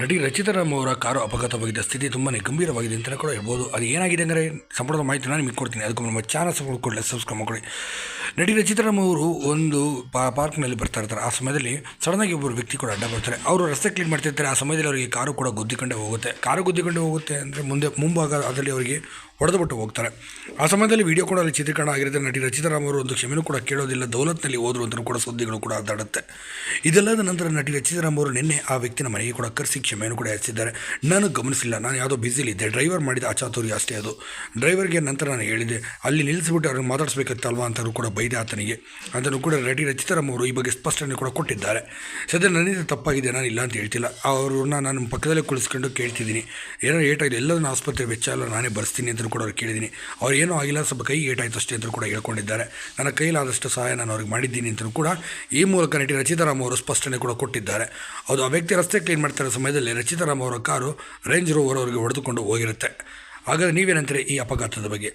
ನಟಿ ರಚಿತಾರಾಮ್ ಅವರ ಕಾರು ಅಪಘಾತವಾಗಿದ್ದ ಸ್ಥಿತಿ ತುಂಬಾ ಗಂಭೀರವಾಗಿದೆ ಅಂತಲೇ ಕೂಡ ಹೇಳ್ಬೋದು. ಅದು ಏನಾಗಿದೆ ಅಂದರೆ ಸಂಪೂರ್ಣ ಮಾಹಿತಿ ನಾನು ನಿಮಗೆ ಕೊಡ್ತೀನಿ. ಅದಕ್ಕೂ ನಮ್ಮ ಚಾನಲ್ ಸಪೋರ್ಟ್ ಕೊಡಲಿ ಸಬ್ಸ್ಕ್ರೈಬ್ ಮಾಡ್ಕೊಳ್ಳಿ. ನಟಿ ರಚಿತಾರಾಮ್ ಅವರು ಒಂದು ಪಾ ಪಾರ್ಕ್ನಲ್ಲಿ ಬರ್ತಾ ಇರ್ತಾರೆ. ಆ ಸಮಯದಲ್ಲಿ ಸಡನ್ನಾಗಿ ಒಬ್ಬರು ವ್ಯಕ್ತಿ ಕೂಡ ಅಡ್ಡ ಬರ್ತಾರೆ. ಅವರು ರಸ್ತೆ ಕ್ಲೀನ್ ಮಾಡ್ತಿರ್ತಾರೆ. ಆ ಸಮಯದಲ್ಲಿ ಅವರಿಗೆ ಕಾರು ಕೂಡ ಗುದ್ದಿಕೊಂಡೇ ಹೋಗುತ್ತೆ. ಕಾರು ಗುದ್ದಿಕೊಂಡೇ ಹೋಗುತ್ತೆ ಅಂದರೆ ಮುಂದೆ ಮುಂಭಾಗ ಅದರಲ್ಲಿ ಅವರಿಗೆ ಹೊಡೆದುಬಿಟ್ಟು ಹೋಗ್ತಾರೆ. ಆ ಸಮಯದಲ್ಲಿ ವಿಡಿಯೋ ಕೂಡ ಅಲ್ಲಿ ಚಿತ್ರೀಕರಣ ಆಗಿರುತ್ತೆ. ನಟಿ ರಚಿತಾರಾಮ್ ಅವರು ಒಂದು ಕ್ಷಮೆನೂ ಕೂಡ ಕೇಳೋದಿಲ್ಲ. ದೌಲತ್ನಲ್ಲಿ ಹೋದರು ಅಂತಲೂ ಕೂಡ ಸುದ್ದಿಗಳು ಕೂಡ ಅದಾಡುತ್ತೆ ಇದೆಲ್ಲದ ನಂತರ ನಟಿ ರಚಿತಾರಾಮ್ ಅವರು ನಿನ್ನೆ ಆ ವ್ಯಕ್ತಿನ ಮನೆಗೆ ಕೂಡ ಕರೆಸಿ ಕ್ಷಮೆಯನ್ನು ಕೂಡ ಹೆಚ್ಚಿದ್ದಾರೆ ನಾನು ಗಮನಿಸಿಲ್ಲ. ನಾನು ಯಾವುದೋ ಬ್ಯುಸಿಲಿದ್ದೆ ಡ್ರೈವರ್ ಮಾಡಿದ ಅಚಾತುರ್ಯ ಅಷ್ಟೇ ಅದು. ಡ್ರೈವರ್ಗೆ ನಂತರ ನಾನು ಹೇಳಿದೆ, ಅಲ್ಲಿ ನಿಲ್ಲಿಸ್ಬಿಟ್ಟು ಅವ್ರನ್ನ ಮಾತಾಡಿಸ್ಬೇಕತ್ತಲ್ವಾ ಅಂತಲೂ ಕೂಡ ಬೈದೆ ಆತನಿಗೆ ಅದನ್ನು ಕೂಡ ನಟಿ ರಚಿತಾರಾಮ್ ಅವರು ಈ ಬಗ್ಗೆ ಸ್ಪಷ್ಟನೆ ಕೂಡ ಕೊಟ್ಟಿದ್ದಾರೆ. ಸದ್ಯ ನನ್ನಿಂದ ತಪ್ಪಾಗಿದೆ, ನಾನು ಇಲ್ಲ ಅಂತ ಹೇಳ್ತಿಲ್ಲ. ಅವ್ರನ್ನ ನಾನು ಪಕ್ಕದಲ್ಲೇ ಕುಳಿಸ್ಕೊಂಡು ಕೇಳ್ತಿದ್ದೀನಿ. ಏನೋ ಏಟಾಗಿದೆ? ಎಲ್ಲದನ್ನು ಆಸ್ಪತ್ರೆ ವೆಚ್ಚ ಎಲ್ಲ ನಾನೇ ಬರೆಸ್ತೀನಿ ಅಂತ ಕೂಡ ಅವ್ರು ಕೇಳಿದ್ದೀನಿ. ಅವ್ರು ಏನೂ ಆಗಿಲ್ಲ, ಸ್ವಲ್ಪ ಕೈ ಏಟಾಯಿತು ಅಷ್ಟೇ ಅಂತ ಕೂಡ ಹೇಳ್ಕೊಂಡಿದ್ದಾರೆ. ನನ್ನ ಕೈಲಾದಷ್ಟು ಸಹಾಯ ನಾನು ಅವ್ರಿಗೆ ಮಾಡಿದ್ದೀನಿ ಅಂತಲೂ ಕೂಡ ಈ ಮೂಲಕ ನಟಿ ರಚಿತಾರಾಮ್ ಅವರು ಸ್ಪಷ್ಟನೆ ಕೂಡ ಕೊಟ್ಟಿದ್ದಾರೆ. ಅದು ಆ ವ್ಯಕ್ತಿ ರಸ್ತೆ ಕ್ಲೀನ್ ಮಾಡ್ತಿರೋ ಸಮಯದಲ್ಲಿ ರಚಿತಾರಾಮ್ ಅವರ ಕಾರು ರೇಂಜ್ ರೋವರ್ ಅವರಿಗೆ ಹೊಡೆದುಕೊಂಡು ಹೋಗಿರುತ್ತೆ. ಹಾಗಾದರೆ ನೀವೇನಂತೀರಿ ಈ ಅಪಘಾತದ ಬಗ್ಗೆ?